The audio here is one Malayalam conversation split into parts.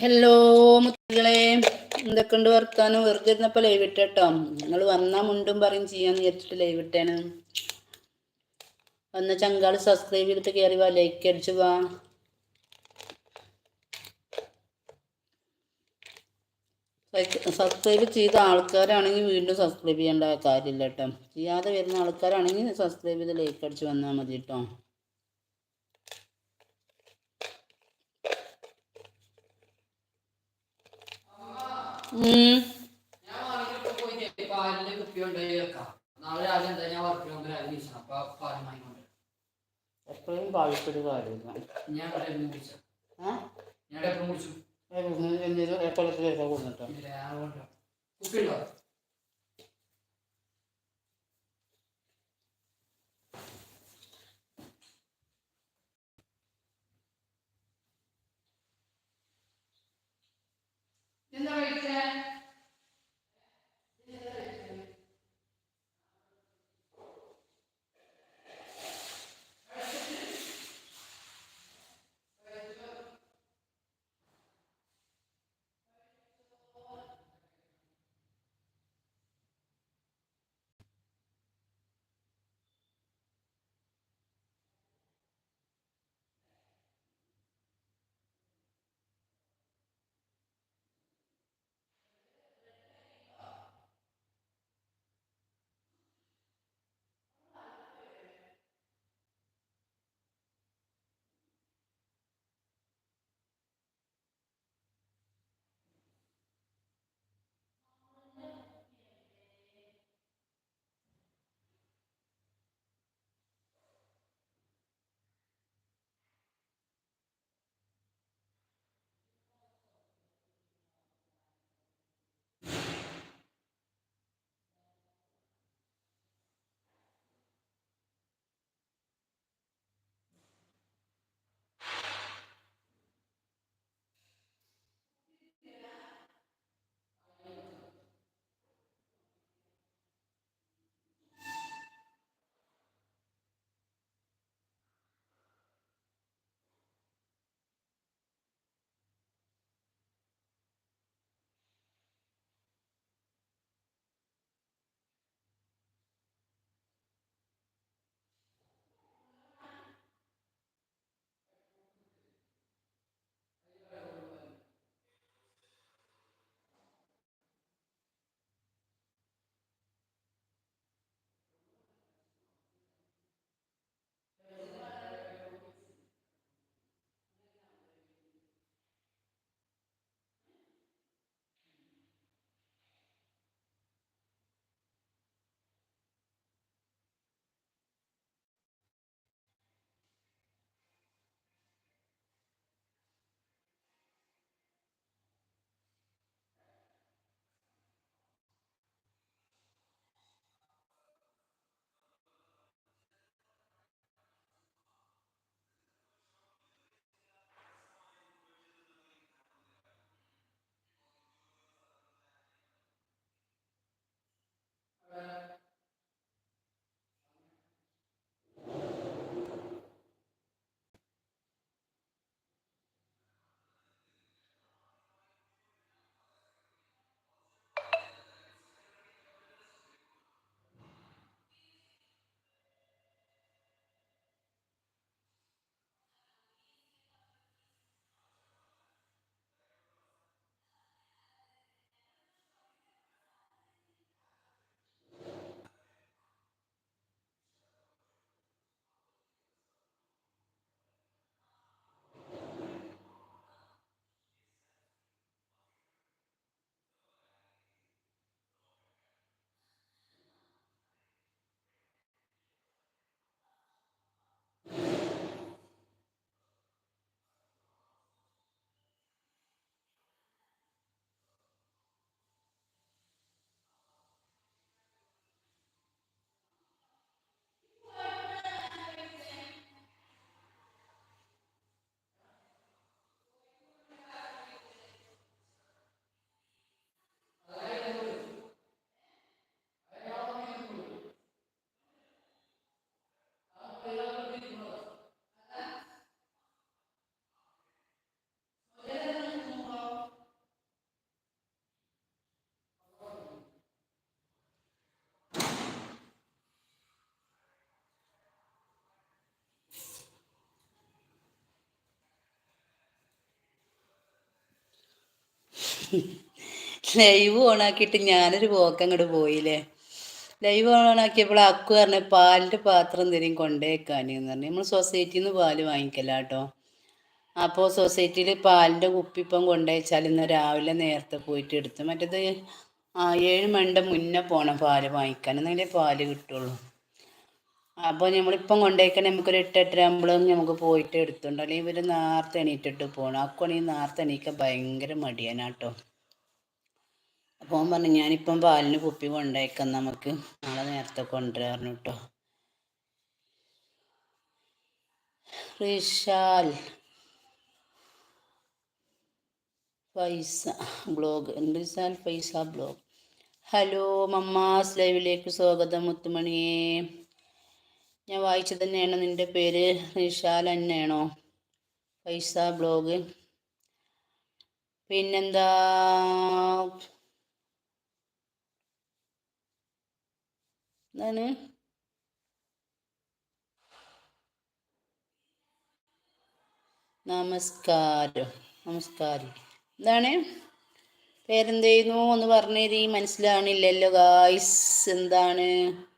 ഹലോ മുത്തുകളെ എന്തൊക്കെയുണ്ട് വർത്താനം? വെറുതെ ഇരുന്നപ്പോ ലൈവ് കേട്ടോ നിങ്ങൾ വന്നാ മുണ്ടും പറയും ചെയ്യാന്ന് വിചാരിച്ചിട്ട് ലൈവ് ഇട്ടാണ്. വന്ന ചങ്കാൾ സബ്സ്ക്രൈബ് ചെയ്തിട്ട് കയറി വാ ലൈക്ക് അടിച്ചു വാ. സബ്സ്ക്രൈബ് ചെയ്ത ആൾക്കാരാണെങ്കിൽ വീണ്ടും സബ്സ്ക്രൈബ് ചെയ്യേണ്ട കാര്യമില്ല കേട്ടോ. ചെയ്യാതെ വരുന്ന ആൾക്കാരാണെങ്കിൽ സബ്സ്ക്രൈബ് ചെയ്ത് ലൈക്ക് അടിച്ച് വന്നാൽ മതി കേട്ടോ പാലിന്റെ കുപ്പി കൊണ്ടുപോയി വെക്കാം നാളെ രാവിലെ എന്താ ഞാൻ വർക്ക് ചെയ്യുമ്പോൾ രാവിലെ വീശണം അപ്പൊ പാലും വാങ്ങിക്കൊണ്ട് എപ്പോഴും പാലിപ്പൊടി കാര്യമില്ല. ഞാൻ എപ്പോഴും കുടിച്ചു? എപ്പോഴത്തെ കൊടുത്തിട്ടോ ഇല്ല ലൈവ് ഓണാക്കിയിട്ട് ഞാനൊരു പോക്ക് അങ്ങോട്ട് പോയില്ലേ? ലൈവ് ഓണാക്കിയപ്പോൾ അക്കു പറഞ്ഞ പാലിന്റെ പാത്രം എന്തെങ്കിലും കൊണ്ടേക്കാനെന്ന് പറഞ്ഞു. നമ്മൾ സൊസൈറ്റിയിൽ നിന്ന് പാൽ വാങ്ങിക്കല കേട്ടോ അപ്പോൾ സൊസൈറ്റിയിൽ പാലിന്റെ കുപ്പി ഇപ്പം കൊണ്ടുവച്ചാൽ ഇന്ന് രാവിലെ നേരത്തെ പോയിട്ട് എടുത്തു മറ്റേത് ആ ഏഴ് മണിന്റെ മുന്നേ പോകണം പാൽ വാങ്ങിക്കാൻ. എന്നാലേ പാൽ കിട്ടുള്ളൂ. അപ്പോൾ നമ്മളിപ്പം കൊണ്ടുപോയിക്കാൻ നമുക്കൊരു എട്ട് എട്ടര ആകുമ്പോഴും നമുക്ക് പോയിട്ട് എടുത്തുണ്ട്? അല്ലെങ്കിൽ ഇവർ നേരത്തെ എണീറ്റിട്ട് പോകണം കൊണി നേരത്തെ എണീക്കാൻ ഭയങ്കര മടിയാണ് കേട്ടോ. അപ്പോൾ അവൻ പറഞ്ഞു ഞാനിപ്പം പാലിന് കുപ്പി കൊണ്ടേക്കാം നമുക്ക് നാളെ നേരത്തെ കൊണ്ടുവരാറുണ്ട് കേട്ടോ. റിഷാൽ. പൈസ ബ്ലോഗ്. റിഷാൽ? പൈസ ബ്ലോഗ്. ഹലോ മമ്മാസ് ലൈവിലേക്ക് സ്വാഗതം മുത്തുമണിയെ. ഞാൻ വായിച്ചു തന്നെയാണ് നിന്റെ പേര്? നിഷാൽ തന്നെയാണോ? പൈസ ബ്ലോഗ്. പിന്നെന്താ? എന്താണ്? നമസ്കാരം. നമസ്കാരം. എന്താണ്? പേരെന്തെയ്യുന്നു എന്ന് പറഞ്ഞു തരീ. മനസ്സിലാണില്ലല്ലോ ഗായ്സ് എന്താണ്?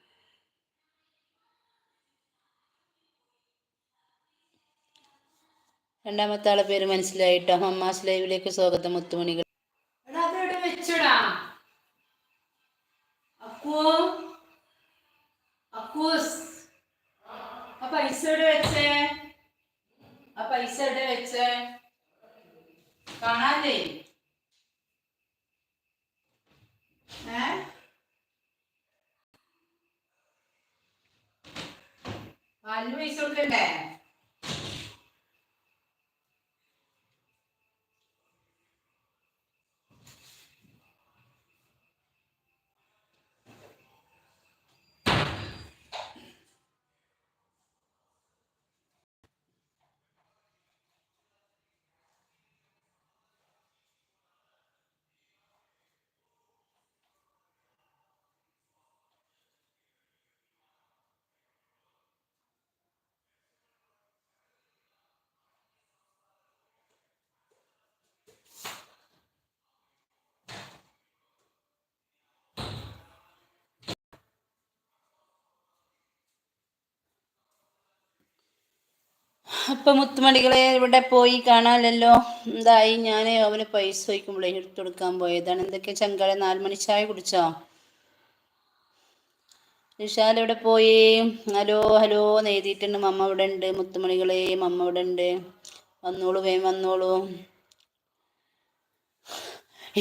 രണ്ടാമത്തെ ആളെ പേര് മനസ്സിലായിട്ടോ? അമ്മാസ് ലൈവിലേക്ക് സ്വാഗതം മുത്തുമണികൾ എടാ അതെവിടെ വെച്ചടാ അക്കൂ അക്കൂസ് ആ പൈസ എവിടെ വെച്ചേ ആ പൈസ എവിടെ വെച്ചേ കാണാല്ലേ ഏ പാലിന് പൈസ കൊടുക്കണ്ടേ അപ്പൊ മുത്തുമണികളെ ഇവിടെ പോയി കാണാലല്ലോ എന്തായി? ഞാൻ അവന് പൈസ വയ്ക്കുമ്പോഴേ എടുത്തു കൊടുക്കാൻ പോയതാണ്. എന്തൊക്കെ ചങ്കളെ നാലുമണി ചായ കുടിച്ചോ? നിഷാൽ ഇവിടെ പോയി? ഹലോ ഹലോ നെയ്തിട്ടുണ്ട് മമ്മ ഇവിടെ ഉണ്ട്. മുത്തുമണികളെ മമ്മ ഇവിടെ ഉണ്ട്. വന്നോളൂ വേം വന്നോളൂ.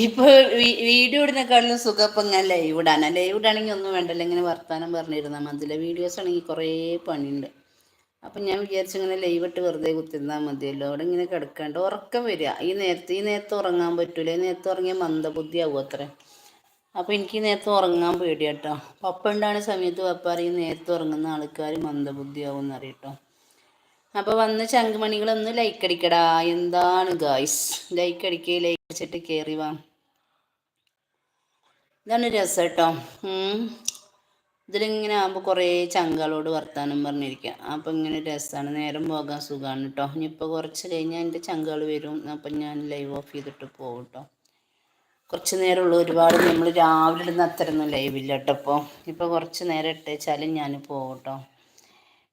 ഇപ്പൊ വീഡിയോ ഇടുന്നേക്കാളും സുഖം ഇപ്പൊ ഞാൻ ലൈവ് ഇടാനാ. ലൈവ് ഇടാണെങ്കിൽ ഒന്നും വേണ്ടല്ലോ. ഇങ്ങനെ വർത്താനം പറഞ്ഞിരുന്നാൽ മതില്ല വീഡിയോസ് ആണെങ്കിൽ കുറേ പണിയുണ്ട്. അപ്പം ഞാൻ വിചാരിച്ചു ഇങ്ങനെ ലൈവ് ഇട്ട് വെറുതെ കുത്തിരുന്നാൽ മതിയല്ലോ. അവിടെ ഇങ്ങനെ കിടക്കാണ്ട് ഉറക്കം വരിക. ഈ നേരത്തെ ഈ നേരത്തെ ഉറങ്ങാൻ പറ്റൂല. ഈ നേരത്തെ ഉറങ്ങിയാൽ മന്ദബുദ്ധി ആവും അത്ര. അപ്പോൾ എനിക്ക് ഈ നേരത്തെ ഉറങ്ങാൻ പേടിയാട്ടോ. പപ്പ ഉണ്ടാകുന്ന സമയത്ത് പപ്പ അറിയും നേരത്തെ ഉറങ്ങുന്ന ആൾക്കാർ മന്ദബുദ്ധി ആവും എന്നറിയട്ടോ അപ്പോൾ വന്ന് ചങ്കുമണികളൊന്ന് ലൈക്ക് അടിക്കടാ. എന്താണ് ഗായ്സ് ലൈക്ക് അടിക്കുക ലൈക്ക് അടിച്ചിട്ട് കയറി വാ. ഇതാണ് രസം കേട്ടോ ഇതിലിങ്ങനെ ആകുമ്പോൾ കുറേ ചങ്കളോട് വർത്താനം പറഞ്ഞിരിക്കുക അപ്പോൾ ഇങ്ങനെ രസമാണ് നേരം പോകാൻ സുഖമാണ് കേട്ടോ ഇനിയിപ്പോൾ കുറച്ച് കഴിഞ്ഞാൽ എന്റെ ചങ്കൾ വരും. അപ്പം ഞാൻ ലൈവ് ഓഫ് ചെയ്തിട്ട് പോകും കേട്ടോ കുറച്ച് നേരമുള്ളൂ ഒരുപാട് നമ്മൾ രാവിലെ ഇടുന്ന അത്രയൊന്നും ലൈവില്ല കേട്ടോ ഇപ്പോൾ ഇപ്പോൾ കുറച്ച് നേരം ഇട്ടേച്ചാലും ഞാൻ പോകും കേട്ടോ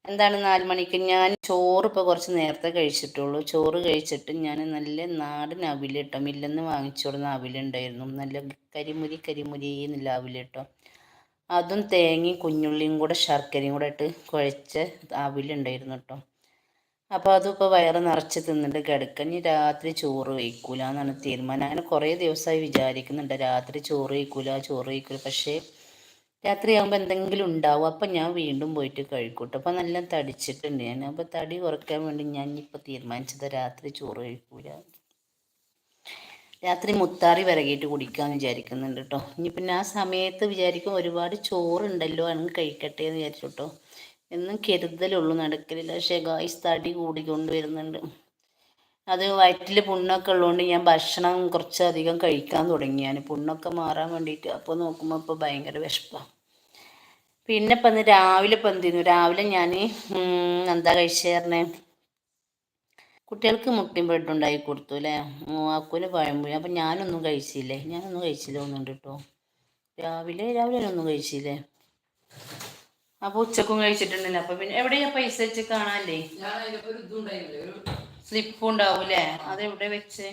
എന്താണ് നാല് മണിക്ക്? ഞാൻ ചോറ് ഇപ്പോൾ കുറച്ച് നേരത്തെ കഴിച്ചിട്ടുള്ളൂ. ചോറ് കഴിച്ചിട്ട് ഞാൻ നല്ല നാടൻ അവിലിട്ടോ മില്ലെന്ന് വാങ്ങിച്ചോടുന്ന അവിലുണ്ടായിരുന്നു നല്ല കരിമുരി കരിമുരി എന്നുള്ള അവിലിട്ടോ അതും തേങ്ങയും കുഞ്ഞുള്ളിയും കൂടെ ശർക്കരയും കൂടെ ഇട്ട് കുഴച്ച അവിലുണ്ടായിരുന്നു കേട്ടോ. അപ്പോൾ അതും ഇപ്പോൾ വയറ് നിറച്ച് തിന്നിട്ട് കിടക്കഞ്ഞ് രാത്രി ചോറ് വയ്ക്കൂല എന്നാണ് തീരുമാനം. അങ്ങനെ കുറേ ദിവസമായി വിചാരിക്കുന്നുണ്ട്. രാത്രി ചോറ് വയ്ക്കൂല ചോറ് വയ്ക്കൂല പക്ഷേ രാത്രിയാകുമ്പോൾ എന്തെങ്കിലും ഉണ്ടാവും. അപ്പം ഞാൻ വീണ്ടും പോയിട്ട് കഴിക്കൂട്ടോ. അപ്പം നല്ല തടിച്ചിട്ടുണ്ട് ഞാൻ. അപ്പോൾ തടി കുറയ്ക്കാൻ വേണ്ടി ഞാൻ ഇപ്പോൾ തീരുമാനിച്ചത് രാത്രി ചോറ് കഴിക്കൂല. രാത്രി മുത്താറി വിറകിയിട്ട് കുടിക്കാമെന്ന് വിചാരിക്കുന്നുണ്ട് കേട്ടോ ഇനി പിന്നെ ആ സമയത്ത് വിചാരിക്കും ഒരുപാട് ചോറുണ്ടല്ലോ അങ്ങ് കഴിക്കട്ടെ എന്ന് വിചാരിച്ചു കേട്ടോ എന്നും കരുതലുള്ളൂ നടക്കലില്ല. പക്ഷേ ഗായ്സ് തടി കൂടിക്കൊണ്ട് വരുന്നുണ്ട് അത് വയറ്റിൽ പുണ്ണൊക്കെ ഉള്ളതുകൊണ്ട് ഞാൻ ഭക്ഷണം കുറച്ചധികം കഴിക്കാൻ തുടങ്ങി പുണ്ണൊക്കെ മാറാൻ വേണ്ടിയിട്ട് അപ്പോൾ നോക്കുമ്പോൾ ഇപ്പോൾ ഭയങ്കര വിശപ്പാണ് പിന്നെ ഇപ്പം രാവിലെ ഇപ്പം എന്ത് ചെയ്യുന്നു? രാവിലെ ഞാൻ എന്താ കഴിച്ചേർന്നേ കുട്ടികൾക്ക് മുട്ടയും ബ്രെഡ് ഉണ്ടാക്കി കൊടുത്തു അല്ലേ മൂവാക്കൂല പഴംപൊരി അപ്പം ഞാനൊന്നും കഴിച്ചില്ലേ? ഞാനൊന്നും കഴിച്ചില്ല ഒന്നുണ്ട് കേട്ടോ രാവിലെ രാവിലെ ഒന്നും കഴിച്ചില്ലേ? അപ്പോൾ ഉച്ചക്കും കഴിച്ചിട്ടുണ്ടല്ലോ. അപ്പം പിന്നെ എവിടെയാ പൈസ വെച്ച് കാണാല്ലേ? സ്ലിപ്പ് ഉണ്ടാവൂലേ അതെവിടെ വെച്ച്?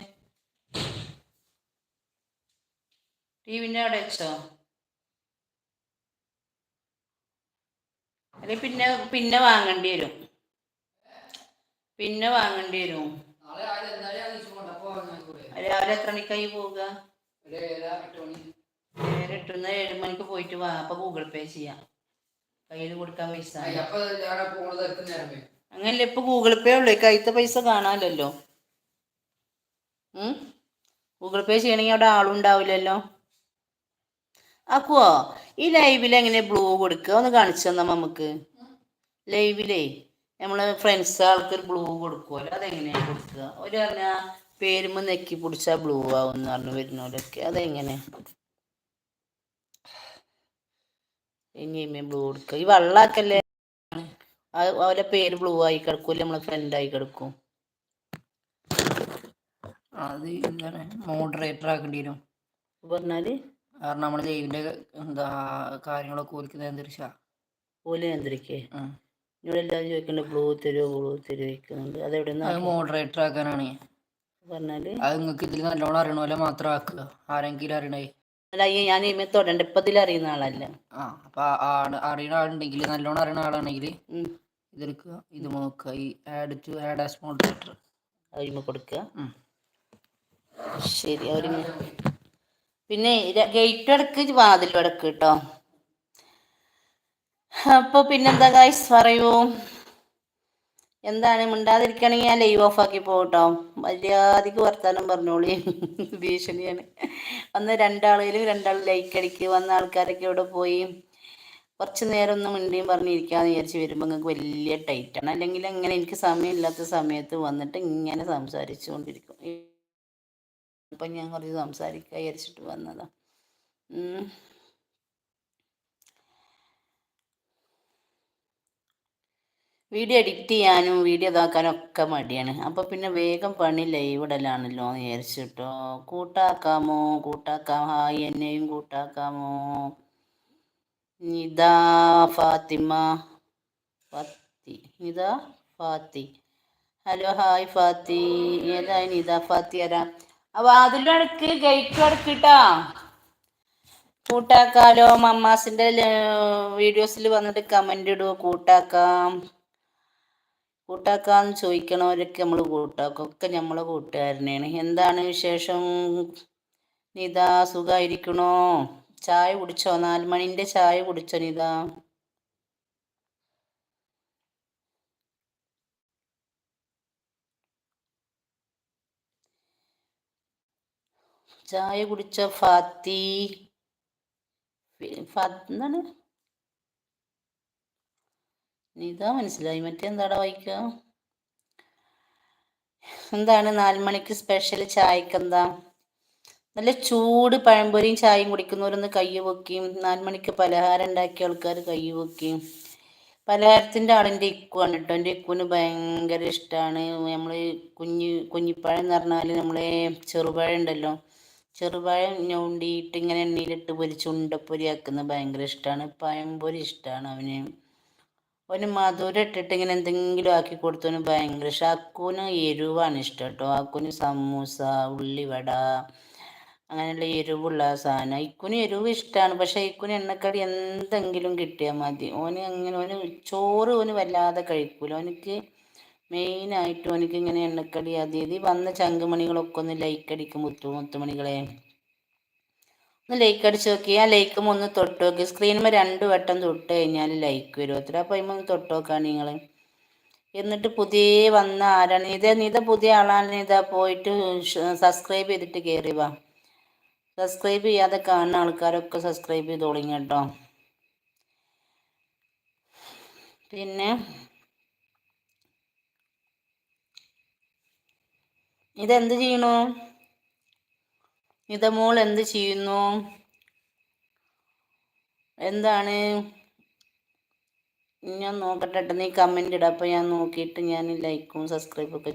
ടിവിന്റെ അവിടെ വെച്ചോ? അല്ലെ പിന്നെ പിന്നെ വാങ്ങേണ്ടി വരും. പിന്നെ വാങ്ങേണ്ടി വരും. രാവിലെ എത്ര മണിക്കായി പോവുക? എട്ടുന്ന ഏഴ് മണിക്ക് പോയിട്ട് വാ. അപ്പൊ ഗൂഗിൾ പേ ചെയ്യാം. കയ്യിൽ കൊടുക്കാൻ പൈസ. അങ്ങനല്ല ഇപ്പൊ ഗൂഗിൾ പേ ഉള്ളു. കയ്യത്തെ പൈസ കാണാമല്ലോ ഗൂഗിൾ പേ ചെയ്യണമെങ്കിൽ അവിടെ ആളുണ്ടാവില്ലല്ലോ ആക്കുവോ? ഈ ലൈവിൽ എങ്ങനെ ബ്ലൂ കൊടുക്കുക? ഒന്ന് കാണിച്ചു തന്നാ നമുക്ക്. ലൈവിലേ. നമ്മൾ ഫ്രണ്ട്സ് ആൾക്ക് ഒരു ബ്ലൂ കൊടുക്കുമല്ലോ അതെങ്ങനെയാ കൊടുക്കുക? ഒരു പറഞ്ഞ പേരുമ്പോ നെക്കി പിടിച്ചാൽ ബ്ലൂ ആവും എന്ന് പറഞ്ഞു വരുന്നവരൊക്കെ. അതെങ്ങനെ? ഇനി ബ്ലൂ കൊടുക്കുക. ഈ വെള്ളാക്കല്ലേ? അവരെ പേര് ബ്ലൂ ആയി കിടക്കൂല്ലേ? നമ്മളെ ഫ്രണ്ട് ആയി കിടക്കും. അത് എന്താണ്? മോഡറേറ്റർ ആക്കേണ്ടി വരും. പറഞ്ഞാൽ? കാരണം നമ്മുടെ ലൈവിന്റെ എന്താ കാര്യങ്ങളൊക്കെ ഓലിക്കുന്നത് നിയന്ത്രിച്ച. ഓൽ നിയന്ത്രിക്കേ നിങ്ങളെല്ലാവരും ചോദിക്കുന്നുണ്ട് ബ്ലൂ തരുമോ ബ്ലൂ തരുമോ ചോദിക്കുന്നുണ്ട്. അതെവിടെ അത് നിന്ന് മോഡറേറ്റർ ആക്കാനാണ്. പറഞ്ഞാൽ? അത് നിങ്ങൾക്ക് ഇതിൽ നല്ലോണം അറിയണ പോലെ മാത്രം ആക്കുക ആരെങ്കിലും അറിയണേ. അല്ല അയ്യോ ഞാൻ ഇമേ തൊടണ്ട ഇപ്പം ഇതിൽ അറിയുന്ന ആളല്ല. ആ അപ്പൊ ആണ് അറിയണ ആളുണ്ടെങ്കിൽ നല്ലോണം അറിയണ ആളാണെങ്കിൽ. ഇതെടുക്കുക ഇത് നോക്കുക. ഈ add to add as moderator അതിമ കൊടുക്കുക ശരി അവർ പിന്നെ ഗേറ്റ് അടക്ക് വാതിലും അടക്ക് കേട്ടോ അപ്പൊ പിന്നെന്താ ഗൈസ് പറയൂ. എന്താണ്? മിണ്ടാതിരിക്കണമെങ്കിൽ ഞാൻ ലൈവ് ഓഫ് ആക്കി പോകട്ടോ. മര്യാദയ്ക്ക് വർത്താനം പറഞ്ഞോളി. ഭീഷണിയാണ്. വന്ന് രണ്ടാളേലും രണ്ടാൾ ലൈക്ക് അടിക്ക്. വന്ന ആൾക്കാരൊക്കെ ഇവിടെ പോയി. കുറച്ച് നേരം ഒന്ന് മിണ്ടിയും പറഞ്ഞിരിക്കാന്ന് വിചാരിച്ച് വരുമ്പോൾ നിങ്ങൾക്ക് വലിയ ടൈറ്റാണ് അല്ലെങ്കിൽ അങ്ങനെ എനിക്ക് സമയമില്ലാത്ത സമയത്ത് വന്നിട്ട് ഇങ്ങനെ സംസാരിച്ചു കൊണ്ടിരിക്കും ഇപ്പം ഞാൻ കുറച്ച് സംസാരിക്കാൻ വിചാരിച്ചിട്ട് വന്നതാ. വീഡിയോ എഡിറ്റ് ചെയ്യാനും വീഡിയോ ഇതാക്കാനും ഒക്കെ മടിയാണ്. അപ്പോൾ പിന്നെ വേഗം പണി ലൈവിടലാണല്ലോ എന്ന് വിചാരിച്ചിട്ടോ കൂട്ടാക്കാമോ? കൂട്ടാക്കാം. ഹായ് എന്നെയും കൂട്ടാക്കാമോ? നിതാ Fathima Fathi Nitha Fathi. Hello hi Fathi. ഏതായി നിത ഫാത്തി ആരാ? അപ്പോൾ അതിലടക്ക് അടക്ക് ഗേറ്റും അടക്കിട്ടാ കൂട്ടാക്കാലോ? മമ്മാസിന്റെ വീഡിയോസിൽ വന്നിട്ട് കമന്റ് ഇടുവോ? കൂട്ടാക്കാം. കൂട്ടാക്കാന്ന് ചോദിക്കണവരൊക്കെ നമ്മൾ കൂട്ടാക്കും. ഒക്കെ നമ്മളെ കൂട്ടുകാരനെയാണ്. എന്താണ് വിശേഷം? നിത സുഖായിരിക്കണോ? ചായ കുടിച്ചോ? നാല് മണിന്റെ ചായ കുടിച്ചോ നിത? ചായ കുടിച്ചോ ഫാത്തി? ഫാത്തി എന്താണ്? നിത മനസ്സിലായി. മറ്റെന്താടാ വായിക്കുക എന്താണ് നാല് മണിക്ക് സ്പെഷ്യൽ ചായക്ക് എന്താ? നല്ല ചൂട് പഴംപൊരിയും ചായയും കുടിക്കുന്നവരൊന്ന് കൈ പൊക്കിയും നാല് മണിക്ക് പലഹാരം ഉണ്ടാക്കിയ ആൾക്കാർ കൈ പൊക്കിയും പലഹാരത്തിന്റെ ആളിന്റെ ഇക്കുവാണ് കേട്ടോ. എന്റെ ഇക്കുവിന് ഭയങ്കര ഇഷ്ടമാണ് നമ്മൾ കുഞ്ഞ് കുഞ്ഞിപ്പഴം എന്ന് പറഞ്ഞാൽ നമ്മളെ ചെറുപഴം ഉണ്ടല്ലോ. ചെറുപഴം ഞൊണ്ടിയിട്ട് ഇങ്ങനെ എണ്ണയിലിട്ട് പൊരിച്ച് ഉണ്ടപ്പൊരി ആക്കുന്നത് ഭയങ്കര ഇഷ്ടമാണ് പഴംപൊരി ഇഷ്ടമാണ് അവന്. അവന് മധുരം ഇട്ടിട്ട് ഇങ്ങനെ എന്തെങ്കിലും ആക്കി കൊടുത്തോന് ഭയങ്കര പക്ഷെ അക്കൂന് എരിവാണ് ഇഷ്ടം കേട്ടോ അക്കൂന് സമൂസ ഉള്ളിവട അങ്ങനെയുള്ള എരിവുള്ള സാധനം. ഇക്കുന് എരിവ് ഇഷ്ടമാണ് പക്ഷെ ഇക്കുന് എണ്ണക്കടി എന്തെങ്കിലും കിട്ടിയാൽ മതി. ഓന് അങ്ങനെ ഓന് ചോറ് ഓന് വല്ലാതെ കഴിക്കൂല. ഓനിക്ക് മെയിനായിട്ട് ഓനിക്ക് ഇങ്ങനെ എണ്ണക്കടി അത് വന്ന ചങ്കുമണികളൊക്കെ ഒന്ന് ലൈക്ക് അടിക്കും മുത്തു മുത്തുമണികളെ. ഒന്ന് ലൈക്ക് അടിച്ച് നോക്കി. ആ ലൈക്കും ഒന്ന് തൊട്ട് നോക്കി. സ്ക്രീനുമ്പോൾ രണ്ട് വട്ടം തൊട്ട് കഴിഞ്ഞാൽ ലൈക്ക് വരും. അത്ര. അപ്പോൾ അതിമ്പോൾ ഒന്ന് തൊട്ട് നോക്കാണ് നിങ്ങൾ എന്നിട്ട് പുതിയ വന്ന ആരാണ്? ഇത് നീത പുതിയ ആളാണ്. നീത പോയിട്ട് സബ്സ്ക്രൈബ് ചെയ്തിട്ട് കയറി വാ. സബ്സ്ക്രൈബ് ചെയ്യാതെ കാണുന്ന ആൾക്കാരൊക്കെ സബ്സ്ക്രൈബ് ചെയ്ത് തുടങ്ങി കേട്ടോ. പിന്നെ ഇതെന്ത് ചെയ്യണു? ഇത് മോൾ എന്ത് ചെയ്യുന്നു? എന്താണ്? ഞാൻ നോക്കട്ടെ ട്ടോ. നീ കമന്റ് ഇടാം. അപ്പോൾ ഞാൻ നോക്കിയിട്ട് ഞാൻ ലൈക്കും സബ്സ്ക്രൈബും ഒക്കെ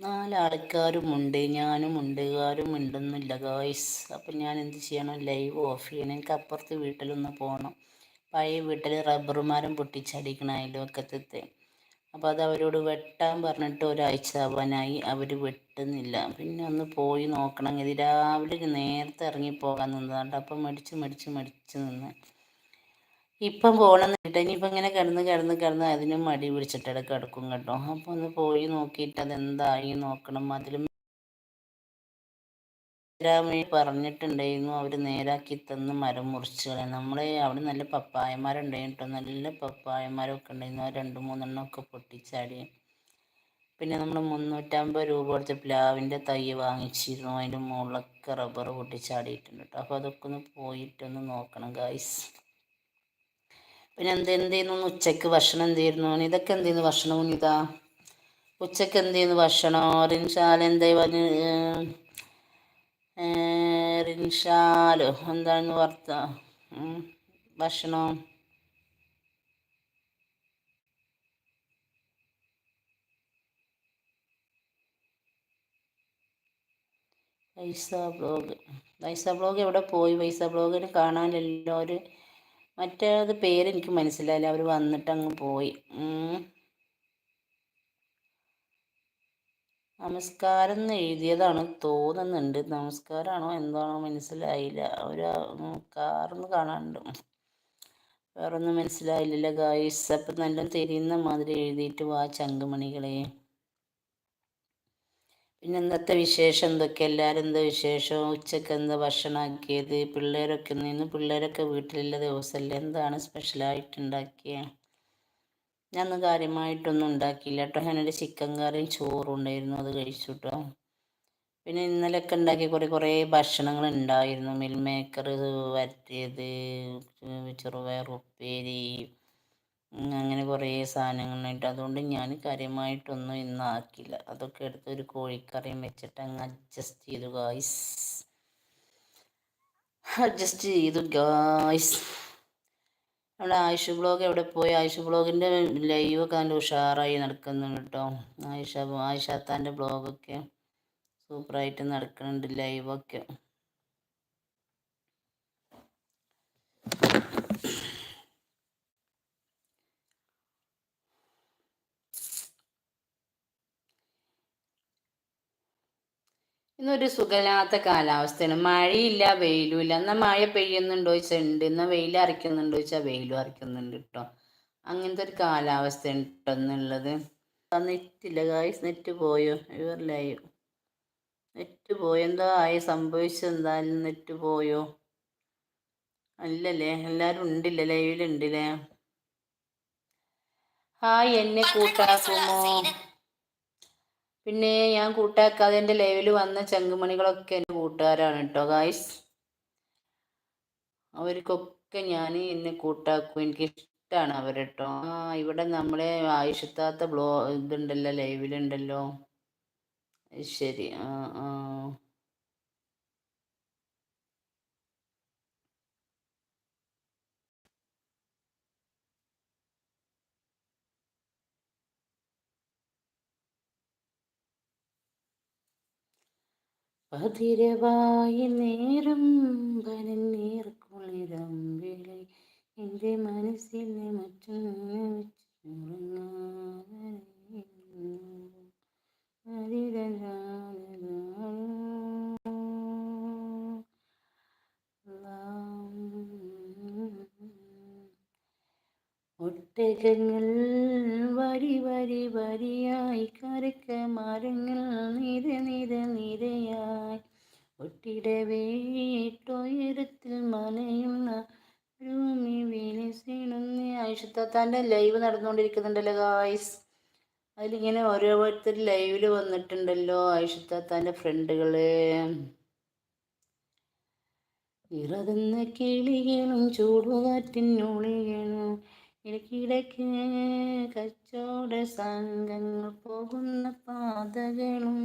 നാലാൾക്കാരുമുണ്ട് ഞാനുമുണ്ട് ആരും ഉണ്ടെന്നില്ല ഗായ്സ് അപ്പം ഞാൻ എന്ത് ചെയ്യണം? ലൈവ് ഓഫ് ചെയ്യണം. എനിക്ക് അപ്പുറത്ത് വീട്ടിലൊന്ന് പോകണം പഴയ വീട്ടിൽ റബ്ബർ മരം പൊട്ടിച്ചടിക്കണ അയൽവക്കത്തെ അപ്പോൾ അത് അവരോട് വെട്ടാൻ പറഞ്ഞിട്ട് ഒരാഴ്ച ആവാനായി. അവർ വെട്ടുന്നില്ല. പിന്നെ ഒന്ന് പോയി നോക്കണം. രാവിലെ നേരത്തെ ഇറങ്ങിപ്പോകാൻ നിന്നതാണ്ട് അപ്പം മടിച്ച് മടിച്ച് മടിച്ച് നിന്ന്. ഇപ്പം പോകണം എന്നിട്ട് ഇനിയിപ്പോൾ ഇങ്ങനെ കിടന്ന് കിടന്ന് കിടന്ന് അതിന് മടി പിടിച്ചിട്ട് കിടക്കും കേട്ടോ. അപ്പോൾ ഒന്ന് പോയി നോക്കിയിട്ട് അതെന്തായി നോക്കണം. അതിലും പറഞ്ഞിട്ടുണ്ടായിരുന്നു അവർ നേരാക്കി തന്ന് മരം മുറിച്ച് കളയാൻ. നമ്മളെ അവിടെ നല്ല പപ്പായന്മാരുണ്ടായിരുന്നു കേട്ടോ. നല്ല പപ്പായന്മാരൊക്കെ ഉണ്ടായിരുന്നു. രണ്ട് മൂന്നെണ്ണം ഒക്കെ പൊട്ടിച്ചാടി. പിന്നെ നമ്മൾ മുന്നൂറ്റമ്പത് രൂപ കൊടുത്ത് പ്ലാവിന്റെ തൈ വാങ്ങിച്ചിരുന്നു. അതിന്റെ മുകളിലൊക്കെ റബ്ബർ പൊട്ടിച്ചാടിയിട്ടുണ്ട് കേട്ടോ. അപ്പോൾ അതൊക്കെ ഒന്ന് പോയിട്ടൊന്ന് നോക്കണം ഗായ്സ് പിന്നെ എന്ത് എന്ത് ചെയ്യുന്നു ഉച്ചയ്ക്ക് ഭക്ഷണം എന്ത് ചെയ്യുന്നു ഇതൊക്കെ എന്ത് ചെയ്യുന്നു ഭക്ഷണം ഇതാ? ഉച്ചയ്ക്ക് എന്ത് ചെയ്യുന്നു ഭക്ഷണം? റിൻഷാൽ എന്താ പറഞ്ഞ്? റിൻഷാലോ എന്താണ് വാർത്ത? ഭക്ഷണം? പൈസ ബ്ലോഗ്. പൈസ ബ്ലോഗ് എവിടെ പോയി? പൈസ ബ്ലോഗിന് കാണാനില്ലല്ലോ ഒരു മറ്റേത് പേര് എനിക്ക് മനസ്സിലായില്ല. അവർ വന്നിട്ട് അങ്ങ് പോയി നമസ്കാരം എന്ന് എഴുതിയതാണ് തോന്നുന്നുണ്ട്. നമസ്കാരമാണോ എന്താണോ മനസ്സിലായില്ല. ഒരു കാറൊന്ന് കാണാനുണ്ട്. വേറൊന്നും മനസ്സിലായില്ലല്ലോ ഗായ്സ് അപ്പം നല്ല തിരിയുന്ന മാതിരി എഴുതിയിട്ട് വാ ചങ്കുമണികളെ. പിന്നെ ഇന്നത്തെ വിശേഷം എന്തൊക്കെ? എല്ലാവരും എന്താ വിശേഷം? ഉച്ചയ്ക്ക് എന്താ ഭക്ഷണമാക്കിയത് പിള്ളേരൊക്കെ നിന്ന് പിള്ളേരൊക്കെ വീട്ടിലുള്ള ദിവസമല്ലേ എന്താണ് സ്പെഷ്യലായിട്ട് ഉണ്ടാക്കിയത് ഞാനൊന്നും കാര്യമായിട്ടൊന്നും ഉണ്ടാക്കിയില്ല കേട്ടോ. ഞാനൊരു ചിക്കൻ കറിയും ചോറും ഉണ്ടായിരുന്നു. അത് കഴിച്ചു കേട്ടോ. പിന്നെ ഇന്നലെയൊക്കെ ഉണ്ടാക്കി കുറേ കുറേ ഭക്ഷണങ്ങൾ ഉണ്ടായിരുന്നു. മിൽമേക്കർ വരട്ടിയത് ചെറുപയർ ഉപ്പേരി അങ്ങനെ കുറേ സാധനങ്ങളുണ്ട്. അതുകൊണ്ട് ഞാൻ കാര്യമായിട്ടൊന്നും ഇന്ന് ആക്കില്ല അതൊക്കെ എടുത്ത് ഒരു കോഴിക്കറിയും വെച്ചിട്ട് അങ്ങ് അഡ്ജസ്റ്റ് ചെയ്തു ഗായ്സ് അഡ്ജസ്റ്റ് ചെയ്തു ഗായ്സ് നമ്മുടെ ആയുഷ് ബ്ലോഗ് എവിടെ പോയി? ആയുഷ് ബ്ലോഗിന്റെ ലൈവൊക്കെ നല്ല ഉഷാറായി നടക്കുന്നുണ്ട് കേട്ടോ ആയിഷ ആയിഷാത്താന്റെ ബ്ലോഗൊക്കെ സൂപ്പറായിട്ട് നടക്കുന്നുണ്ട് ലൈവൊക്കെ ഇന്നൊരു സുഖമില്ലാത്ത കാലാവസ്ഥയാണ്. മഴയില്ല വെയിലും ഇല്ല എന്നാൽ മഴ പെയ്യുന്നുണ്ടോ ചോദിച്ചാൽ ഉണ്ട്. എന്നാൽ വെയിൽ അരയ്ക്കുന്നുണ്ടോ ചോദിച്ചാൽ വെയിലും അരയ്ക്കുന്നുണ്ട് കേട്ടോ അങ്ങനത്തെ ഒരു കാലാവസ്ഥ ഉണ്ടെന്നുള്ളത് നെറ്റില്ല ഗായ്സ് നെറ്റ് പോയോ? ഇവരിലായോ നെറ്റ് പോയോ? എന്തോ ആയി? സംഭവിച്ചെന്തായാലും നെറ്റ് പോയോ? അല്ലല്ലേ? എല്ലാവരും ഉണ്ടില്ല? ലൈവിലുണ്ടല്ലേ ഹായ് എന്നെ കൂട്ടാക്കുമോ പിന്നെ ഞാൻ കൂട്ടാക്കാതെ എന്റെ ലൈവിൽ വന്ന ചങ്കുമണികളൊക്കെ എന്റെ കൂട്ടുകാരാണ് കേട്ടോ ഗായ്സ് അവർക്കൊക്കെ ഞാൻ എന്നെ കൂട്ടാക്കും. എനിക്ക് ഇഷ്ടമാണ് അവർ കേട്ടോ ആ ഇവിടെ നമ്മളെ ആയുഷത്താത്ത ബ്ലോ ഇതുണ്ടല്ലോ ലൈവിലുണ്ടല്ലോ ശരി. ആ ആ. പതിരവായി നേരം പനന്നീർക്കുളിരം വിളി. എന്റെ മനസ്സിൽ മറ്റൊന്ന് ഒട്ടകങ്ങൾ വരി വരി വരിയായി കരക്ക മരങ്ങൾ നിര നിര നിരയായി. ഒട്ടിട വീട്ടുയരത്തിൽ മലയുന്ന ഭൂമി വിലസിണുന്ന ആയിഷത്താത്താന്റെ ലൈവ് നടന്നുകൊണ്ടിരിക്കുന്നുണ്ടല്ലോ ഗായ്സ് അതിലിങ്ങനെ ഓരോരുത്തർ ലൈവിൽ വന്നിട്ടുണ്ടല്ലോ ആയിഷത്താത്താന്റെ ഫ്രണ്ടുകൾ ഇറതുന്ന കിളികളും ചൂടുകാറ്റിനുളികളും ഇടയ്ക്കിടയ്ക്ക് കച്ചോട സംഘങ്ങൾ പോകുന്ന പാതകളും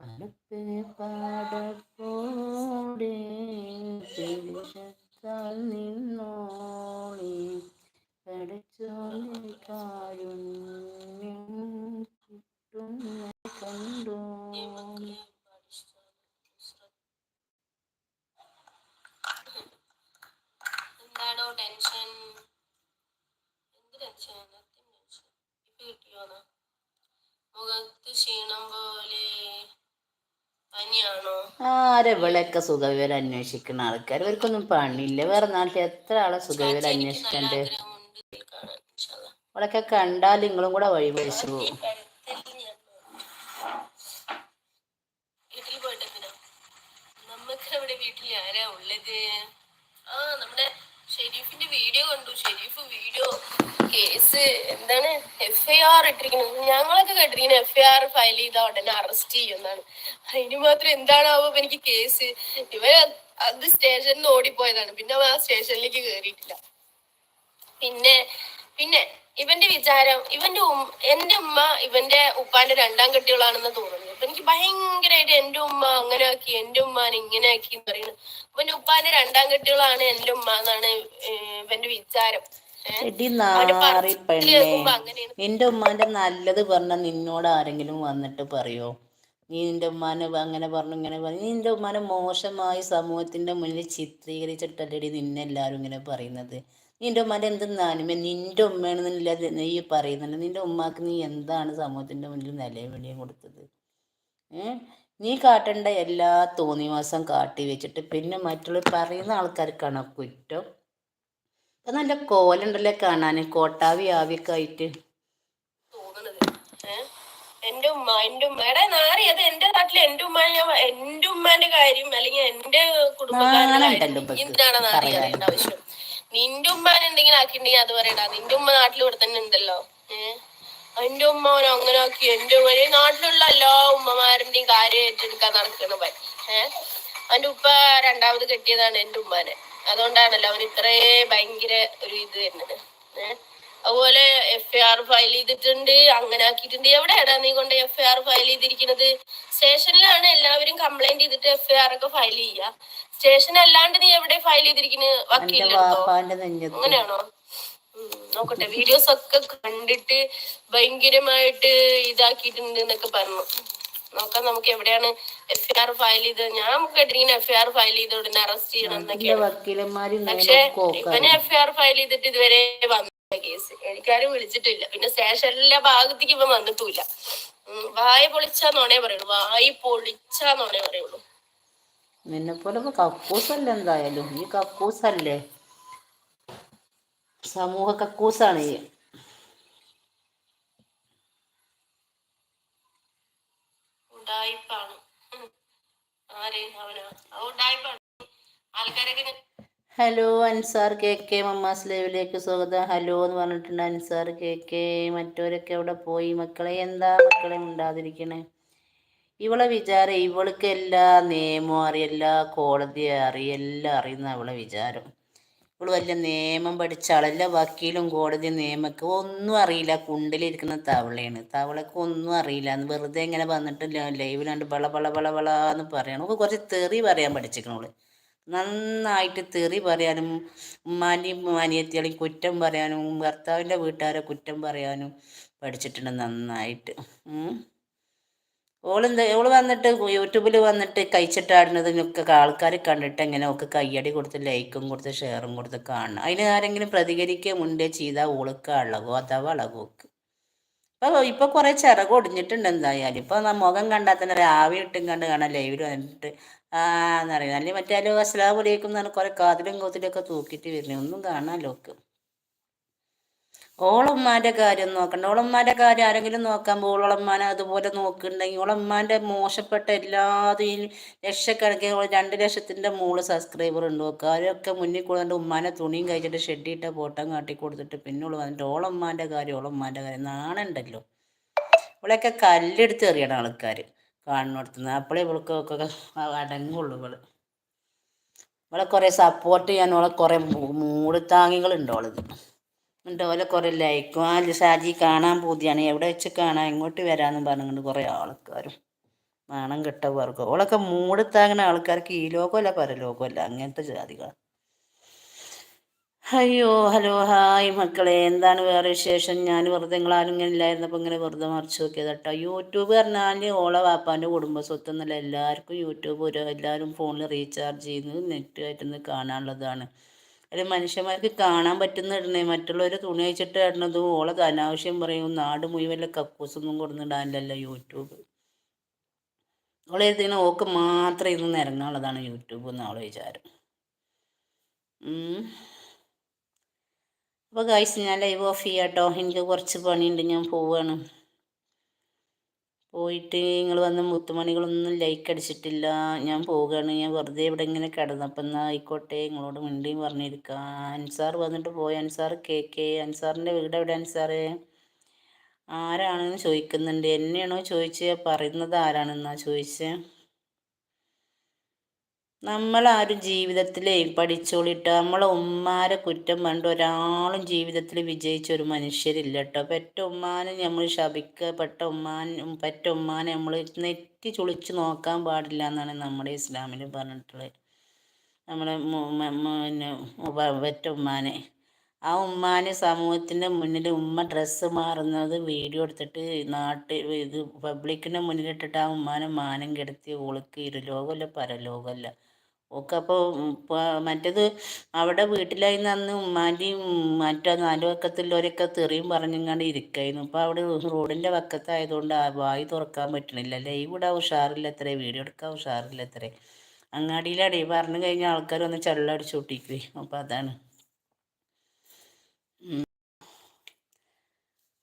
പടപ്പ് പാടപ്പോടെ പിടിശത്താൽ നിന്നോളി. പടച്ചോനെ കാരുണ്യം കിട്ടുന്ന കണ്ടോ എന്താണോ ടെൻഷൻ. എന്ത് ടെൻഷൻ ടെൻഷൻ. ഇപ്പൊ കിട്ടിയോന്നാ? മുഖത്ത് ക്ഷീണം പോലെ ആരെ ആരെവിടെയൊക്കെ സുഖവിവരം അന്വേഷിക്കുന്ന ആൾക്കാർ ഇവർക്കൊന്നും പണിയില്ല. വേറെ നാട്ടിൽ എത്ര ആളെ സുഖവിവരം അന്വേഷിക്കണ്ടേ. അവളൊക്കെ കണ്ടാൽ നിങ്ങളും കൂടെ വഴി പഠിച്ചു പോകും കഴുത്തിൽ ഞാൻ വീട്ടിൽ പോയിട്ട് എന്തിനാ നമുക്ക് അവിടെ വീട്ടിൽ ആരാ ഉള്ളത് ആ നമ്മുടെ ഷെരീഫിന്റെ വീഡിയോ കണ്ടു ഷെരീഫ് വീഡിയോ കേസ് എന്താണ് എഫ് ഐ ആർ ഇട്ടിരിക്കുന്നത് ഞങ്ങളൊക്കെ കേട്ടിരിക്കുന്നത് എഫ് ഐ ആർ ഫയൽ ചെയ്ത ഉടനെ അറസ്റ്റ് ചെയ്യുന്നതാണ് അതിന് മാത്രം എന്താണാവോ എനിക്ക് കേസ് ഇവർ അത് സ്റ്റേഷനിൽ നിന്ന് ഓടിപ്പോയതാണ്. പിന്നെ അവൻ ആ സ്റ്റേഷനിലേക്ക് കയറിയിട്ടില്ല പിന്നെ പിന്നെ ഇവന്റെ വിചാരം ഇവന്റെ എന്റെ ഉമ്മ ഇവന്റെ ഉപ്പാന്റെ രണ്ടാം കെട്ടികളാണെന്ന് തോന്നുന്നു. അപ്പൊ എനിക്ക് ഭയങ്കരമായിട്ട് എന്റെ ഉമ്മ അങ്ങനെ ആക്കി എന്റെ ഉമ്മാനെ ഇങ്ങനെ ആക്കി എന്ന് പറയുന്നത് ഇവന്റെ ഉപ്പാന്റെ രണ്ടാം കെട്ടികളാണ് എന്റെ ഉമ്മ എന്നാണ് ഇവന്റെ വിചാരം. എടി നാറി പെണ്ണേ. നിന്റെ ഉമ്മാന്റെ നല്ലത് പറഞ്ഞ നിന്നോട് ആരെങ്കിലും വന്നിട്ട് പറയോ? നീ നിന്റെ ഉമ്മാനെ അങ്ങനെ പറഞ്ഞു ഇങ്ങനെ പറഞ്ഞു. നീ നിന്റെ ഉമ്മാനെ മോശമായി സമൂഹത്തിന്റെ മുന്നിൽ ചിത്രീകരിച്ചിട്ടല്ലേടി നിന്നെ എല്ലാരും ഇങ്ങനെ പറയുന്നത്? നിന്റെ ഉമ്മാന്റെ എന്ത് നാനിമ നിന്റെ ഉമ്മയാണെന്നില്ല നീ പറയുന്നുണ്ട് നിന്റെ ഉമ്മാക്ക് നീ എന്താണ് സമൂഹത്തിന്റെ മുന്നിൽ നിലവിളിയും കൊടുത്തത്? ഏ? നീ കാട്ടേണ്ട എല്ലാ തോന്നിവാസം കാട്ടി വെച്ചിട്ട് പിന്നെ മറ്റുള്ള പറയുന്ന ആൾക്കാർക്കാണ് കുറ്റം? ഇപ്പൊ നല്ല കോലുണ്ടല്ലേ കാണാൻ കോട്ടാവി ആവിയൊക്കെ ആയിട്ട്. എന്റെ ഉമ്മ എന്റെ ഉമ്മ. എടാ നാറി അത് എന്റെ നാട്ടിൽ എന്റെ ഉമ്മ ഞാൻ എന്റെ ഉമ്മാന്റെ കാര്യം അല്ലെങ്കിൽ എന്റെ കുടുംബക്കാരുടെ നാറി അറിയേണ്ട ആവശ്യം. നിന്റെ ഉമ്മാനെ എന്തെങ്കിലും ആക്കിണ്ടെങ്കിൽ അത് പറയടാ. നിന്റെ ഉമ്മ നാട്ടിൽ ഇവിടെ തന്നെ ഉണ്ടല്ലോ. ഏഹ് എന്റെ ഉമ്മ അവനെ അങ്ങനെ ആക്കി എന്റെ ഉമ്മ. നാട്ടിലുള്ള എല്ലാ ഉമ്മമാരുടെയും കാര്യം ഏറ്റെടുക്കാൻ നടക്കണ പറ്റി ഏഹ് അവന്റെ ഉപ്പ രണ്ടാമത് കെട്ടിയതാണ് എന്റെ ഉമ്മാനെ. അതുകൊണ്ടാണല്ലോ അവന് ഇത്രേ ഭയങ്കര ഒരു ഇത് വരുന്നത്. ഏഹ് അതുപോലെ എഫ് ഐ ആർ ഫയൽ ചെയ്തിട്ടുണ്ട് അങ്ങനെ ആക്കിയിട്ടുണ്ട്. എവിടെയാണ് നീ കൊണ്ട് എഫ് ഐ ആർ ഫയൽ ചെയ്തിരിക്കുന്നത്? സ്റ്റേഷനിലാണ് എല്ലാവരും കംപ്ലൈന്റ് ചെയ്തിട്ട് എഫ് ഐ ആർ ഒക്കെ ഫയൽ ചെയ്യുക. സ്റ്റേഷൻ അല്ലാണ്ട് നീ എവിടെ ഫയൽ ചെയ്തിരിക്കുന്നത് അങ്ങനെയാണോ? നോക്കട്ടെ. വീഡിയോസ് ഒക്കെ കണ്ടിട്ട് ഭയങ്കരമായിട്ട് ഇതാക്കിയിട്ടുണ്ട് എന്നൊക്കെ പറഞ്ഞു. നോക്കാം നമുക്ക് എവിടെയാണ് എഫ് ഐ ആർ ഫയൽ ചെയ്തത്. ഞാൻ കേട്ടിരിക്കുന്ന എഫ് ഐ ആർ ഫയൽ ചെയ്ത ഉടനെ അറസ്റ്റ് ചെയ്യണം പക്ഷേ എന്നൊക്കെയാണ്. പക്ഷെ ഇവന് എഫ് ഐ ആർ ഫയൽ ചെയ്തിട്ട് ഇതുവരെ വന്ന കേസ് എനിക്കാരും വിളിച്ചിട്ടില്ല. പിന്നെ സ്റ്റേഷനിലെ ഭാഗത്തേക്ക് ഇവൻ വന്നിട്ടില്ല വായ പൊളിച്ചാന്നോണേ പറയുള്ളൂ. വായി പൊളിച്ചാന്നോണേ പറയുള്ളൂ. നിന്നെ പോലെ കക്കൂസല്ല എന്തായാലും. ഈ കക്കൂസല്ലേ? സമൂഹ കക്കൂസാണ് ഈ ഉഡായിപ്പാണ് ഹലോ അൻസാർ കെ കെ മമ്മാസ് ലൈവിലേക്ക് സ്വാഗതം. ഹലോ എന്ന് പറഞ്ഞിട്ടുണ്ട് അൻസാർ കെ കെ. മറ്റവരൊക്കെ അവിടെ പോയി? മക്കളെ എന്താ? മക്കളെ ഉണ്ടാതിരിക്കണേ ഇവളെ വിചാരം ഇവൾക്ക് എല്ലാ നിയമവും അറിയാം എല്ലാ കോടതിയും അറിയാം എല്ലാം അറിയുന്ന അവളെ വിചാരം. ഇവൾ വലിയ നിയമം പഠിച്ച ആളല്ല വക്കീലും കോടതി നിയമക്ക് ഒന്നും അറിയില്ല. കുണ്ടിലിരിക്കുന്ന തവളയാണ്. തവളക്ക് ഒന്നും അറിയില്ല. എന്ന് വെറുതെ ഇങ്ങനെ വന്നിട്ട് ലൈവിലാണ്ട് ബള ബള ബള ബള എന്ന് പറയണം. അവൾക്ക് കുറച്ച് തെറി പറയാൻ പഠിച്ചിരിക്കണോൾ നന്നായിട്ട് തെറി പറയാനും ഉമ്മാന്റെയും അനിയത്തികളെയും കുറ്റം പറയാനും ഭർത്താവിന്റെ വീട്ടുകാരെ കുറ്റം പറയാനും പഠിച്ചിട്ടുണ്ട് നന്നായിട്ട്. ഓളെന്താ ഓൾ വന്നിട്ട് യൂട്യൂബിൽ വന്നിട്ട് കഴിച്ചിട്ടാടുന്നതിനൊക്കെ ആൾക്കാർ കണ്ടിട്ട് എങ്ങനെ ഒക്കെ കയ്യടി കൊടുത്ത് ലൈക്കും കൊടുത്ത് ഷെയറും കൊടുത്ത് കാണണം. അതിന് ആരെങ്കിലും പ്രതികരിക്കുക മുണ്ടേ ചെയ്താൽ ഓൾക്ക് അളകോ അഥവാ അളകോക്ക് ഇപ്പൊ ഇപ്പൊ കുറെ ചിറക് ഒടിഞ്ഞിട്ടുണ്ട് എന്തായാലും. ഇപ്പൊ നമ്മ മുഖം കണ്ടാൽ തന്നെ രാവിലെ ഇട്ടും കണ്ട് കാണാൻ ലൈവിൽ വന്നിട്ട് ആ എന്നറിയാം അല്ലെങ്കിൽ മറ്റേ അല്ലെങ്കിൽ അസ്ലാം വലൈക്കും എന്ന് കുറെ കാതിലും കോത്തിലും ഒക്കെ തൂക്കിയിട്ട് വരുന്നത് ഒന്നും കാണാൻ ഒക്കെ ഓളമ്മാന്റെ കാര്യം നോക്കണ്ട. ഓളമ്മാന്റെ കാര്യം ആരെങ്കിലും നോക്കാൻ പോകും ഓളമ്മാനെ അതുപോലെ നോക്കുന്നുണ്ടെങ്കിൽ ഓളമ്മാന്റെ മോശപ്പെട്ട എല്ലാതും ലക്ഷക്കണക്കിന് രണ്ട് ലക്ഷത്തിന്റെ മൂൾ സബ്സ്ക്രൈബർ ഉണ്ട്. നോക്കുക അവരൊക്കെ മുന്നിൽ കൊടുത്തിട്ട് ഉമ്മാനെ തുണിയും കഴിച്ചിട്ട് ഷെഡിയിട്ട പോട്ടം കാട്ടി കൊടുത്തിട്ട് പിന്നെ ഓൾ വന്നിട്ട് ഓളമ്മാന്റെ കാര്യം ഓളമ്മാന്റെ കാര്യം നാണുണ്ടല്ലോ. ഇവളെയൊക്കെ കല്ലെടുത്ത് എറിയണം ആൾക്കാർ കാണുന്നിടത്തുനിന്ന് അപ്പോഴേ ഇവൾക്കൊക്കെ അടങ്ങുള്ളൂ ഇവൾ. ഇവളെ കുറേ സപ്പോർട്ട് ചെയ്യാൻ ഓളെ കുറേ മൂടുത്താങ്ങികളുണ്ട് ഓളത് എന്നിട്ട് ഓലെ കുറേ ലൈക്കും ആ ഷാജി കാണാൻ പൂതിയാണ്. എവിടെ വെച്ച് കാണാൻ ഇങ്ങോട്ട് വരാമെന്ന് പറഞ്ഞുകൊണ്ട് കുറേ ആൾക്കാരും നാണം കെട്ട വർഗം ഓളൊക്കെ മൂടത്താകുന്ന ആൾക്കാർക്ക് ഈ ലോകമല്ല പരലോകമല്ല. അങ്ങനത്തെ ജാതികളാണ് അയ്യോ ഹലോ ഹായ് മക്കളെ. എന്താണ് വേറെ വിശേഷം? ഞാൻ വെറുതെ നിങ്ങളാരും ഇങ്ങനെ ഇല്ലായിരുന്നപ്പോൾ ഇങ്ങനെ വെറുതെ മറിച്ച് നോക്കിയത് കേട്ടോ യൂട്യൂബ് പറഞ്ഞാൽ ഓളെ വാപ്പാന്റെ കുടുംബ സ്വത്ത് എന്നല്ല എല്ലാവർക്കും യൂട്യൂബ് ഒരു എല്ലാവരും ഫോണിൽ റീചാർജ് ചെയ്യുന്നത് നെറ്റ് ആയിട്ടൊന്ന് കാണാനുള്ളതാണ്. അതിൽ മനുഷ്യന്മാർക്ക് കാണാൻ പറ്റുന്ന ഇടണേ. മറ്റുള്ളവർ തുണി വെച്ചിട്ട് ഇടണതും ഓളെ അനാവശ്യം പറയും. നാട് മുഴുവല്ല കക്കൂസൊന്നും കൊടുന്നിടാനില്ലല്ലോ യൂട്യൂബ്. ഓളെ എഴുതിങ്ങനെ ഓക്ക് മാത്രം ഇരുന്ന് ഇറങ്ങാനുള്ളതാണ് യൂട്യൂബ് എന്ന് അവളെ വിചാരം. അപ്പോൾ ഗൈസ് ഞാൻ ലൈവ് ഓഫ് ചെയ്യാട്ടോ. എനിക്ക് കുറച്ച് പണിയുണ്ട്. ഞാൻ പോവാണ്. പോയിട്ട് നിങ്ങൾ വന്ന മുത്തുമണികളൊന്നും ലൈക്ക് അടിച്ചിട്ടില്ല. ഞാൻ പോവുകയാണ് ഞാൻ വെറുതെ ഇവിടെ ഇങ്ങനെ കിടന്നപ്പം എന്നാൽ ആയിക്കോട്ടെ നിങ്ങളോട് മിണ്ടിയും പറഞ്ഞിരിക്കാം. അൻസാർ വന്നിട്ട് പോയി. Ansar K K. അൻസാറിന്റെ വീട് എവിടെ അൻസാറ് ആരാണെന്ന് ചോദിക്കുന്നുണ്ട്. എന്നെയാണോ ചോദിച്ചത് പറയുന്നത് ആരാണെന്നാണ് ചോദിച്ചത് നമ്മളാരും ജീവിതത്തിൽ പഠിച്ചോളിട്ട് നമ്മളെ ഉമ്മാരെ കുറ്റം കണ്ട് ഒരാളും ജീവിതത്തിൽ വിജയിച്ച ഒരു മനുഷ്യരില്ല കേട്ടോ പെറ്റ ഉമ്മാനെ നമ്മൾ ശപിക്കുക പെട്ട ഉമ്മാൻ പെറ്റ ഉമ്മാനെ നമ്മൾ നെറ്റി ചുളിച്ച് നോക്കാൻ പാടില്ല എന്നാണ് നമ്മുടെ ഇസ്ലാമിൽ പറഞ്ഞിട്ടുള്ളത്. നമ്മളെ പിന്നെ പെറ്റ ഉമ്മാനെ. ആ ഉമ്മാനെ സമൂഹത്തിന്റെ മുന്നിൽ ഉമ്മ ഡ്രസ്സ് മാറുന്നത് വീഡിയോ എടുത്തിട്ട് നാട്ടിൽ ഇത് പബ്ലിക്കിന്റെ മുന്നിലിട്ടിട്ട് ആ ഉമ്മാനെ മാനം കെടുത്തി ഓൾക്ക് ഇരുലോകമല്ല പരലോകമല്ല. ഓക്കെ അപ്പോൾ മറ്റേത് അവിടെ വീട്ടിലായിരുന്നു അന്ന് ഉമ്മാന്റെയും മറ്റേ നാല് പക്കത്തുള്ളവരൊക്കെ തെറിയും പറഞ്ഞിങ്ങാണ്ട് ഇരിക്കായിരുന്നു. ഇപ്പോൾ അവിടെ റോഡിന്റെ പക്കത്തായതുകൊണ്ട് ആ വായി തുറക്കാൻ പറ്റണില്ല ലൈവ് ഇടാൻ ഉഷാറില്ല എത്രേ വീഡിയോ എടുക്കാൻ ഉഷാറില്ല എത്രേ അങ്ങാടിയിലാണ് ഈ പറഞ്ഞു കഴിഞ്ഞാൽ ആൾക്കാർ ഒന്ന് ചെള്ളടിച്ചു പൊട്ടിക്കുവേ അപ്പോൾ അതാണ്.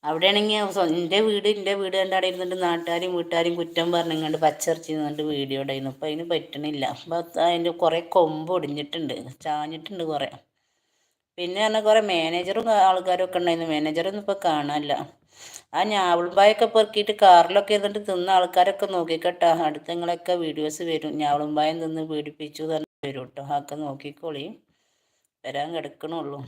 അവിടെയാണെങ്കിൽ എന്റെ വീട് എന്റെ വീട് കണ്ട് അവിടെ ഇരുന്നിട്ട് നാട്ടുകാരും വീട്ടുകാരും കുറ്റം പറഞ്ഞുകൊണ്ട് പച്ചറിച്ച് നിന്നിട്ട് വീഡിയോ ഇടായിരുന്നു. അപ്പം അതിന് പറ്റണില്ല. അപ്പം അതിന്റെ കുറേ കൊമ്പ് ഒടിഞ്ഞിട്ടുണ്ട്. ചാഞ്ഞിട്ടുണ്ട് കുറേ. പിന്നെ പറഞ്ഞാൽ കുറേ മാനേജറും ആൾക്കാരും ഒക്കെ ഉണ്ടായിരുന്നു. മാനേജറൊന്നും ഇപ്പോൾ കാണാനില്ല. ആ ഞാവളുമ്പായൊക്കെ പെറുക്കിയിട്ട് കാറിലൊക്കെ ഇരുന്നിട്ട് തിന്ന ആൾക്കാരൊക്കെ നോക്കിക്കട്ടോ. അടുത്തങ്ങളൊക്കെ വീഡിയോസ് വരും. ഞാവളുമ്പായം തിന്ന് പീഡിപ്പിച്ചു തന്നെ വരും കേട്ടോ. അതൊക്കെ നോക്കിക്കോളി. വരാൻ കിടക്കണുള്ളൂ.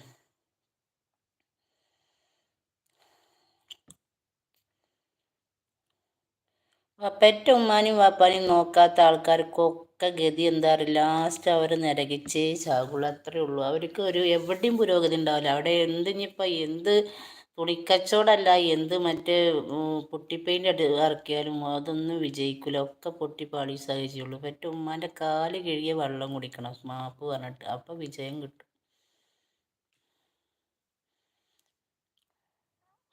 പെറ്റ ഉമ്മാനും വാപ്പാനും നോക്കാത്ത ആൾക്കാർക്കൊക്കെ ഗതി എന്താ പറയുക ലാസ്റ്റ് അവർ നിരകിച്ച് ചാകുള്ളൂ. അത്രേ ഉള്ളൂ. അവർക്ക് ഒരു എവിടെയും പുരോഗതി ഉണ്ടാവില്ല. അവിടെ എന്ത് ഇനിയിപ്പോൾ എന്ത് തുണിക്കച്ചവടമല്ല എന്ത് മറ്റേ പൊട്ടിപ്പെയിന്റ് അടി ഇറക്കിയാലും അതൊന്നും വിജയിക്കില്ല ഒക്കെ പൊട്ടിപ്പാളി സഹിച്ചുള്ളൂ പെറ്റ ഉമ്മാന്റെ കാൽ കിഴിയ വെള്ളം കുടിക്കണം. മാപ്പ് പറഞ്ഞിട്ട്. അപ്പോൾ വിജയം കിട്ടും.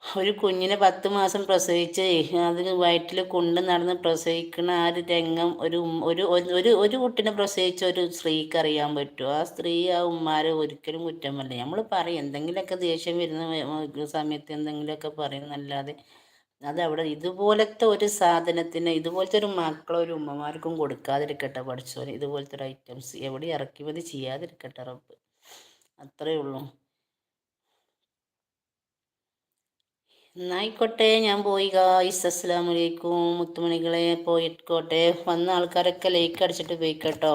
ഒരു കുഞ്ഞിനെ പത്ത് മാസം പ്രസവിച്ച് അത് വയറ്റിൽ കൊണ്ട് നടന്ന് പ്രസവിക്കുന്ന ആ ഒരു രംഗം ഒരു ഒരു ഒരു- ഒരു കുട്ടിനെ പ്രസവിച്ച ഒരു സ്ത്രീക്ക് അറിയാൻ പറ്റുമോ? ആ സ്ത്രീ ആ ഉമ്മാരെ ഒരിക്കലും കുറ്റം പറയില്ല. നമ്മൾ പറയും എന്തെങ്കിലുമൊക്കെ ദേഷ്യം വരുന്ന സമയത്ത് എന്തെങ്കിലുമൊക്കെ പറയുന്നല്ലാതെ അത് അവിടെ ഇതുപോലത്തെ ഒരു സാധനത്തിന് ഇതുപോലത്തെ ഒരു മക്കളോ ഒരു ഉമ്മമാർക്കും കൊടുക്കാതിരിക്കട്ടെ പഠിച്ചോ ഇതുപോലത്തെ ഒരു ഐറ്റംസ് എവിടെ ഇറക്കുമതി ചെയ്യാതിരിക്കട്ടെ റബ്ബ്. അത്രയേ ഉള്ളൂ. എന്നായിക്കോട്ടെ ഞാൻ പോയി. ഗായ്സ് അസ്സലാമലൈക്കും മുത്തുമണികളെ പോയിക്കോട്ടെ. വന്ന ആൾക്കാരൊക്കെ ലൈക്ക് അടിച്ചിട്ട് പോയിക്കോട്ടോ.